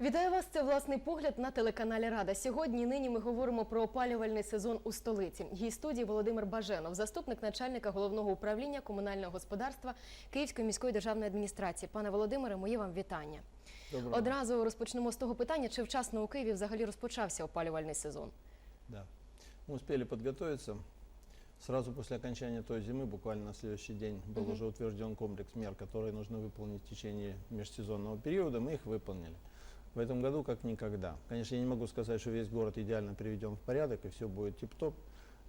Вітаю вас. Це власний погляд на телеканалі Рада. Сьогодні і нині ми говоримо про опалювальний сезон у столиці. Гість студії Володимир Баженов, заступник начальника головного управління комунального господарства Київської міської державної адміністрації. Пане Володимире, моє вам вітання. Доброго. Одразу розпочнемо з того питання, чи вчасно у Києві взагалі розпочався опалювальний сезон. Да. Мы успели подготовиться. Сразу после окончания той зимы, буквально на следующий день, был Мгм. уже утвержден комплекс мер, которые нужно выполнить в течение межсезонного периода. Мы их выполнили. В этом году как никогда. Конечно, я не могу сказать, что весь город идеально приведен в порядок и все будет тип-топ.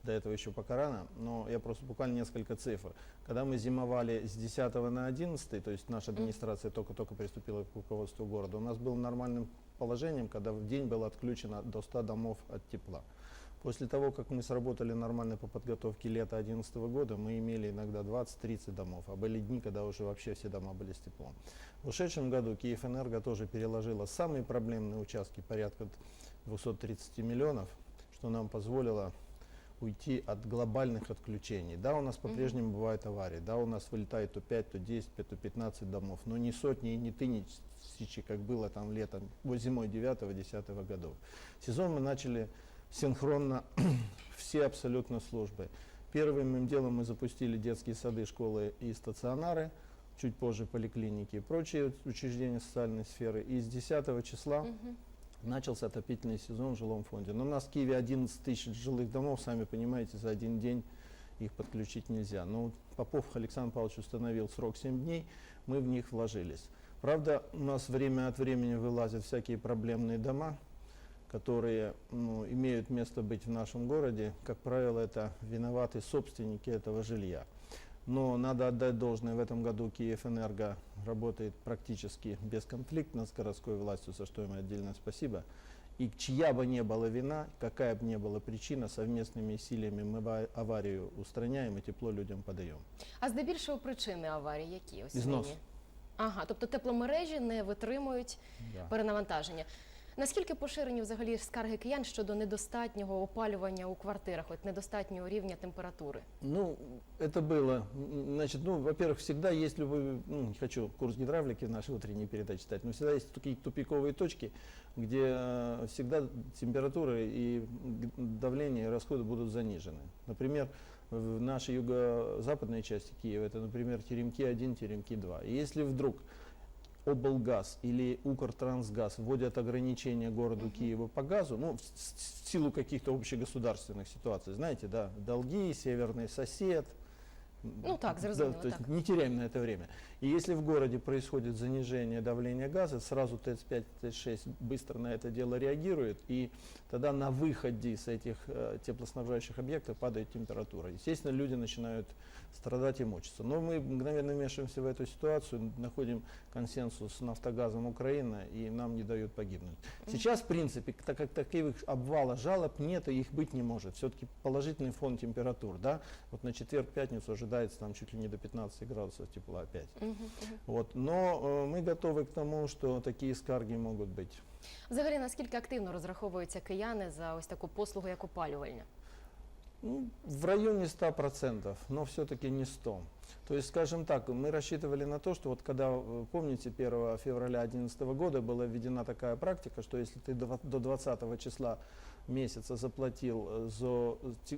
До этого еще пока рано, но я просто буквально несколько цифр. Когда мы зимовали с 10 на 11, то есть наша администрация только-только приступила к руководству города, у нас было нормальным положением, когда в день было отключено до 100 домов от тепла. После того, как мы сработали нормально по подготовке лета 2011 года, мы имели иногда 20-30 домов, а были дни, когда уже вообще все дома были с теплом. В ушедшем году Киевэнерго тоже переложила самые проблемные участки, порядка 230 миллионов, что нам позволило уйти от глобальных отключений. Да, у нас по-прежнему бывают аварии, да, у нас вылетает то 5, то 10, то 15 домов, но не сотни и не тысячи, как было там летом, зимой 9-10 годов. Сезон мы начали синхронно все абсолютно службы. Первым делом мы запустили детские сады, школы и стационары, чуть позже поликлиники и прочие учреждения социальной сферы. И с 10 числа Мгм. начался отопительный сезон в жилом фонде. Но у нас в Киеве 11 тысяч жилых домов, сами понимаете, за один день их подключить нельзя. Но Попов Александр Павлович установил срок 7 дней, мы в них вложились. Правда, у нас время от времени вылазят всякие проблемные дома, которые ну, имеют место быть в нашем городе. Как правило, это виноваты собственники этого жилья. Но надо отдать должное, в этом году Киевэнерго работает практически бесконфликтно с городской властью, за что им отдельное спасибо. И чья бы не была вина, какая бы ни была причина, совместными усилиями мы ава- аварию устраняем и тепло людям подаем. А здебільшого причини аварії які ось Ізнос. нині? Ага, тобто тепломережі не витримують Да. перенавантаження. Наскільки поширені взагалі скарги киян щодо недостатнього опалювання у квартирах, от недостатнього рівня температури? Ну, это было, м, значит, ну, во-первых, всегда есть любой, ну, не хочу курс гидравлики в нашей утренней передаче читать, но всегда есть такие тупиковые точки, где э, всегда температура и г- давление и расходы будут занижены. Например, в нашей юго-западной части Киева, это, например, теремки 1, теремки 2. И если вдруг облгаз или Укртрансгаз вводят ограничения городу Киеву по газу, ну, в, с- в силу каких-то общегосударственных ситуаций, знаете, да, долги, северный сосед. Ну так, Да, зрозуміло, то есть так. не теряем на это время. И если в городе происходит занижение давления газа, сразу ТЭЦ-5, ТЭЦ-6 быстро на это дело реагирует, и тогда на выходе с этих э, теплоснабжающих объектов падает температура. Естественно, люди начинают страдать и мучиться. Но мы мгновенно вмешиваемся в эту ситуацию, находим консенсус с Нафтогазом Украины, и нам не дают погибнуть. Сейчас, в принципе, так как таких обвала жалоб нет, и их быть не может. Все-таки положительный фон температур, да, вот на четверг-пятницу ожидается там чуть ли не до 15 градусов тепла опять. Мгм, мгм. Вот. Но э, мы готовы к тому, что такие скарги могут быть. Взагалі, наскільки активно розраховуються кияни за ось таку послугу, як опалювальня? Ну, в районе 100%, но все-таки не 100. То есть, скажем так, мы рассчитывали на то, что вот когда, э, помните, 1 февраля 2011 года была введена такая практика, что если ты до до 20 числа месяца заплатил э, за,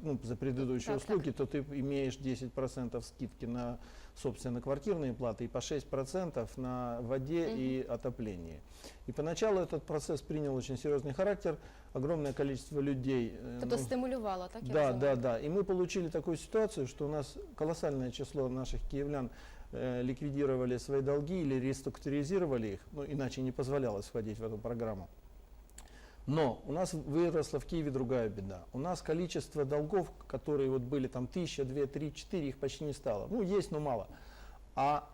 ну, за предыдущие Так, услуги, то ты имеешь 10% скидки на, собственно, квартирные платы и по 6% на воде Мгм. и отоплении. И поначалу этот процесс принял очень серьезный характер. Огромное количество людей... э, Тобто ну, стимулювало, так? да, да, да. И мы получили такую ситуацию, что у нас колоссальное число наших киевлян э, ликвидировали свои долги или реструктуризировали их, ну, иначе не позволялось входить в эту программу. Но у нас выросла в Киеве другая беда. У нас количество долгов, которые вот были там тысяча, две, три, четыре, их почти не стало. Ну, есть, но мало. А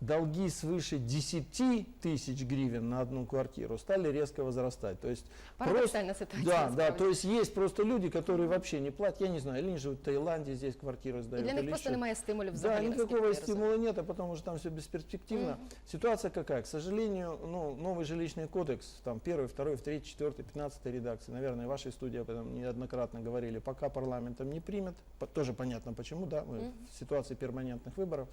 долги свыше 10 тысяч гривен на одну квартиру стали резко возрастать. То есть Парадоксальна ситуація. да, да, насправді. то есть есть просто люди, которые вообще не платят, я не знаю, или они живут в Таиланде, здесь квартиру І сдают. для них или просто еще. немає стимулів Да, взагалі. наскільки никакого я розумію. стимула нет, а потому что там все бесперспективно. Мгм. Ситуация какая? К сожалению, ну, новый жилищный кодекс, там первый, второй, третий, четвертый, пятнадцатый редакции, наверное, в вашей студии об этом неоднократно говорили, пока парламентом не примет, по- тоже понятно почему, да, мы Мгм. в ситуации перманентных выборов,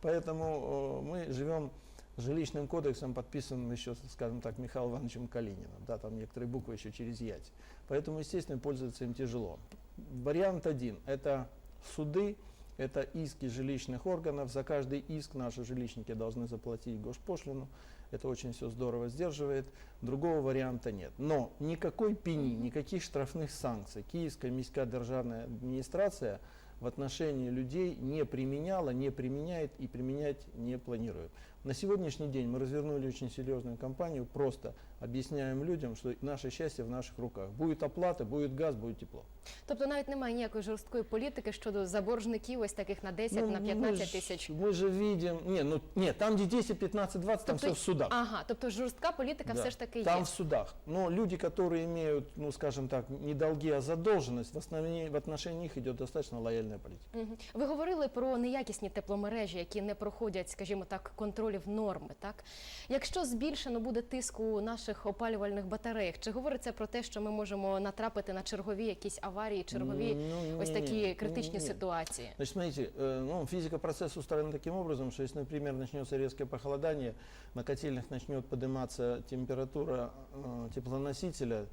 поэтому э, мы живем жилищным кодексом подписан еще, скажем так, Михаилом Ивановичем Калининым. Да, там некоторые буквы еще через Ять. Поэтому, естественно, пользоваться им тяжело. Вариант один – это суды, это иски жилищных органов. За каждый иск наши жилищники должны заплатить госпошлину. Это очень все здорово сдерживает. Другого варианта нет. Но никакой пени, никаких штрафных санкций Киевская міська державная администрация в отношении людей не применяла, не применяет и применять не планирует. На сегодняшний день мы развернули очень серьезную кампанию, просто объясняем людям, что наше счастье в наших руках. Будет оплата, будет газ, будет тепло. Тобто навіть немає ніякої жорсткої політики щодо заборжників, ось таких на 10, Ну, на мы 15 ж- тисяч. Мы же видим, не, ну, нет, там где 10, 15, 20, там Тобто- все в судах. Ага, тобто жорстка політика Да, все ж таки Там є. в судах. Но люди, которые имеют, ну, скажем так, не долги, а задолженность, в, основании, в отношении них идет достаточно лояльная политика. Мгм. Ви говорили про неякісні тепломережі, які не проходять, скажімо так, контролів норми. Так якщо збільшено буде тиск у наших опалювальних батареях, чи говориться про те, що ми можемо натрапити на чергові якісь аварії, чергові Ну, ось не, такі не, критичні не. ситуації? Значит, смотрите, э, ну, физика процесса устроена таким образом, что если, например, начнется резкое похолодание, на котельных начнет подниматься температура э, теплоносителя,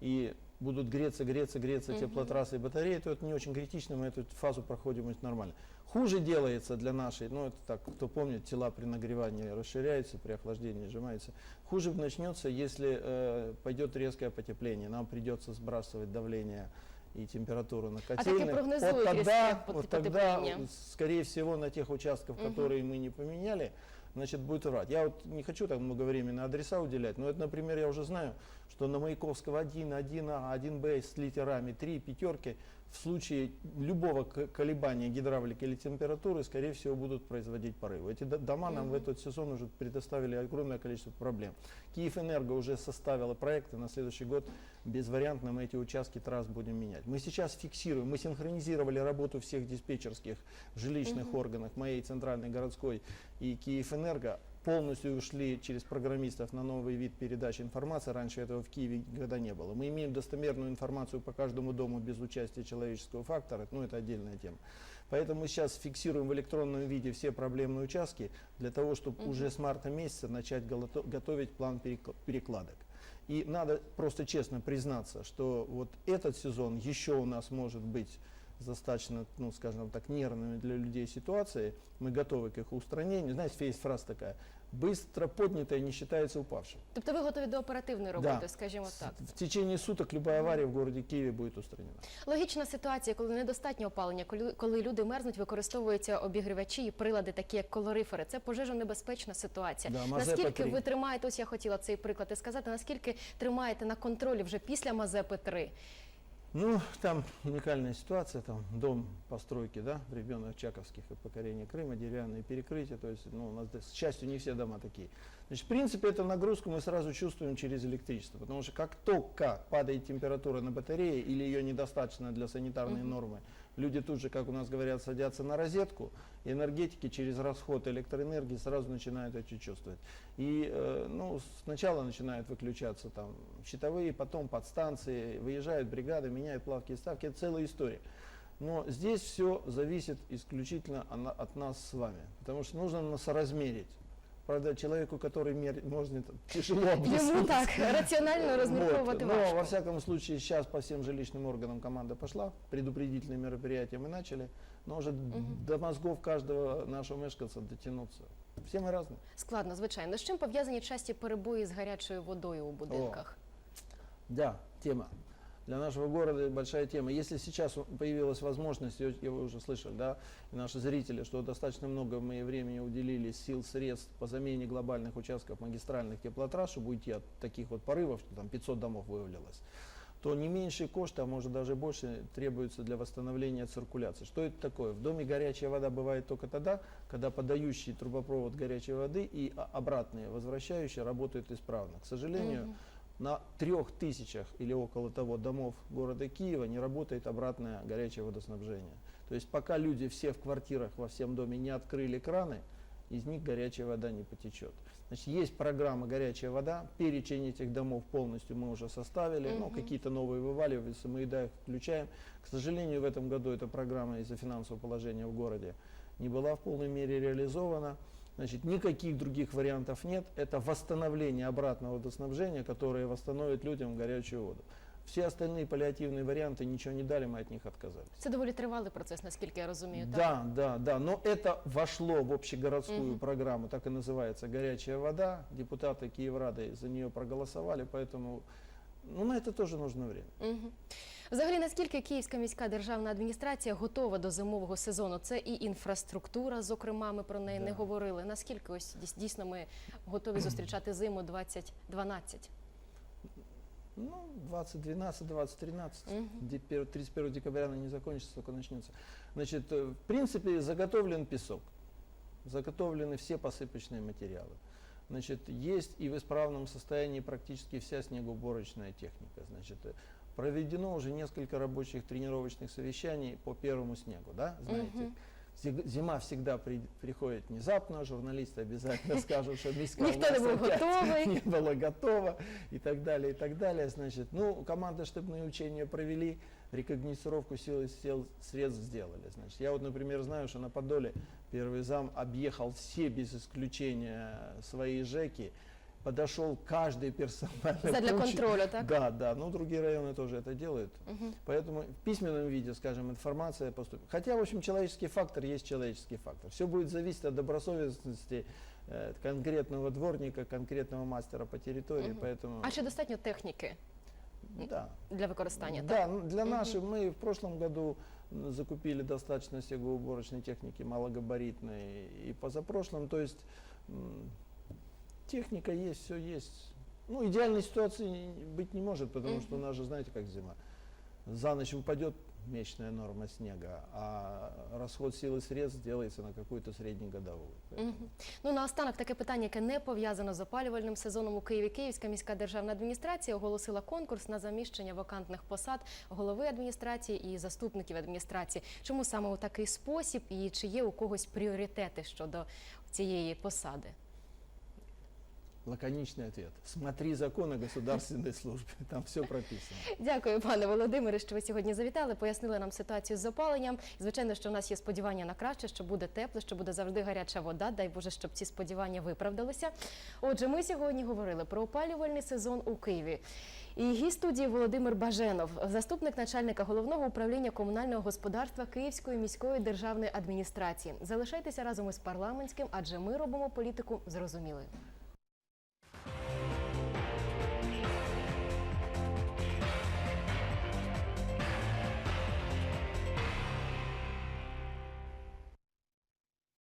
и будут греться, греться, греться Мгм. теплотрассы и батареи, то это не очень критично, мы эту фазу проходим очень нормально. Хуже делается для нашей, ну это так, кто помнит, тела при нагревании расширяются, при охлаждении сжимаются. Хуже начнется, если э, пойдет резкое потепление, нам придется сбрасывать давление и температуру на котельных. прогнозуют вот тогда, вот тогда, скорее всего, на тех участках, Мгм. которые мы не поменяли, значит, будет врать. Я вот не хочу так много времени на адреса уделять, но это, например, я уже знаю, что на Маяковского 1, 1А, 1Б с литерами 3, пятерки, в случае любого колебания гидравлики или температуры, скорее всего, будут производить порывы. Эти дома нам в этот сезон уже предоставили огромное количество проблем. Киевэнерго уже составила проекты на следующий год. Безвариантно мы эти участки трасс будем менять. Мы сейчас фиксируем, мы синхронизировали работу всех диспетчерских жилищных Мгм. органов, моей центральной городской и Киевэнерго. Полностью ушли через программистов на новый вид передачи информации. Раньше этого в Киеве никогда не было. Мы имеем достоверную информацию по каждому дому без участия человеческого фактора. Ну, это отдельная тема. Поэтому мы сейчас фиксируем в электронном виде все проблемные участки для того, чтобы Мгм. уже с марта месяца начать готовить план перек- перекладок. И надо просто честно признаться, что вот этот сезон еще у нас может быть достаточно, ну, скажем так, нервными для людей ситуации. Мы готовы к их устранению. Знаете, есть фраза такая, быстро поднятая не считается упавшим. Тобто ви готові до оперативної роботи, Да. скажімо так. В течение суток любая авария в городе Киеве будет устранена. Логічна ситуація, коли недостатньо опалення, коли, коли люди мерзнуть, використовуються обігрівачі і прилади, такі як колорифери. Це пожежонебезпечна ситуація. Да, Мазепа наскільки 3. ви тримаєте, ось я хотіла цей приклад і сказати, наскільки тримаєте на контролі вже після Мазепи 3? Ну, там уникальная ситуация, там дом постройки, да, времен Чаковских и покорения Крыма, деревянные перекрытия, то есть, ну, у нас, к счастью, не все дома такие. Значит, в принципе, эту нагрузку мы сразу чувствуем через электричество, потому что как только падает температура на батарее или ее недостаточно для санитарной нормы, люди тут же, как у нас говорят, садятся на розетку, энергетики через расход электроэнергии сразу начинают это чувствовать. И э, ну, сначала начинают выключаться там щитовые, потом подстанции, выезжают бригады, меняют плавки и ставки, это целая история. Но здесь все зависит исключительно от нас с вами, потому что нужно нас соразмерить. Правда, человеку, который мер... может тяжело Йому объяснить. так раціонально розмірковувати Вот. Но, важко. во всяком случае, сейчас по всем жилищным органам команда пошла, предупредительные мероприятия мы начали, но уже Мгм. до мозгов каждого нашего мешканца дотянуться. Все мы разные. Складно, звичайно. З чим пов'язані часті перебої з гарячою водою у будинках? Да, тема. Для нашего города большая тема. Если сейчас появилась возможность, и вы уже слышали, да, и наши зрители, что достаточно много мы времени уделили сил, средств по замене глобальных участков магистральных теплотрасс, чтобы уйти от таких вот порывов, что там 500 домов вывалилось, то не меньшие кошты, а может даже больше, требуются для восстановления циркуляции. Что это такое? В доме горячая вода бывает только тогда, когда подающий трубопровод горячей воды и обратные, возвращающие, работают исправно. К сожалению, Мгм. На трех тысячах или около того домов города Киева не работает обратное горячее водоснабжение. То есть пока люди все в квартирах во всем доме не открыли краны, из них горячая вода не потечет. Значит, есть программа «Горячая вода», перечень этих домов полностью мы уже составили, ну, Мгм. какие-то новые вываливаются, мы да, их включаем. К сожалению, в этом году эта программа из-за финансового положения в городе не была в полной мере реализована. Значит, никаких других вариантов нет. Это восстановление обратного водоснабжения, которое восстановит людям горячую воду. Все остальные паллиативные варианты ничего не дали, мы от них отказались. Це доволі тривалий процес, наскільки я розумію. так? Да, да, да. Но это вошло в общегородскую Мгм. программу, так и называется «Горячая вода». Депутаты Киеврады за нее проголосовали, поэтому ну, на это тоже нужно время. Угу. Взагалі, наскільки Київська міська державна адміністрація готова до зимового сезону? Це і інфраструктура, зокрема, ми про неї не Да. говорили. Наскільки ось дійс- дійсно ми готові зустрічати зиму 2012? Ну, 2012, 2013, Мгм. де- пер- 31 декабря она не закончится, только начнется. Значит, э, в принципе, заготовлен песок, заготовлены все посыпочные материалы. Значит, есть и в исправном состоянии практически вся снегоуборочная техника. Значит, э, проведено уже несколько рабочих тренировочных совещаний по первому снегу, да, знаете. Зима всегда при- приходит внезапно, журналисты обязательно скажут, что міська Ніхто не опять готовий. не было готово и так далее, и так далее. Значит, ну, команды штабные учения провели, рекогносцировку сил сил средств сделали. Значит, я вот, например, знаю, что на Подоле первый зам объехал все без исключения свои ЖЭКи, подошел каждый персонально. Задля к учи- контролю, так? Да, да, ну другие районы тоже это делают. Мгм. Поэтому в письменном виде, скажем, информация поступит. Хотя, в общем, человеческий фактор есть человеческий фактор. Все будет зависеть от добросовестности э, конкретного дворника, конкретного мастера по территории. Мгм. Поэтому, А чи достатньо техніки да. для використання? Да, для наших мы в прошлом году закупили достаточно снегоуборочной техники малогабаритной и позапрошлом. То есть техника есть, все есть. Ну, идеальной ситуации быть не может, потому что у нас же, знаете, как зима. За ночь упадет месячная норма снега, а расход сил средств делается на какую-то среднегодовую. Мгм. Ну наостанок таке питання, яке не пов'язано з опалювальним сезоном у Києві. Київська міська державна адміністрація оголосила конкурс на заміщення вакантних посад голови адміністрації і заступників адміністрації. Чому саме у такий спосіб і чи є у когось пріоритети щодо цієї посади? Лаконичный ответ. Смотри закон о государственной службе, там все прописано. Дякую, пане Володимире, що ви сьогодні завітали, пояснили нам ситуацію з опаленням. Звичайно, що у нас є сподівання на краще, що буде тепло, що буде завжди гаряча вода. Дай Боже, щоб ці сподівання виправдалися. Отже, ми сьогодні говорили про опалювальний сезон у Києві. І гість студії Володимир Баженов, заступник начальника головного управління комунального господарства Київської міської державної адміністрації. Залишайтеся разом із парламентським, адже ми робимо політику зрозумілою.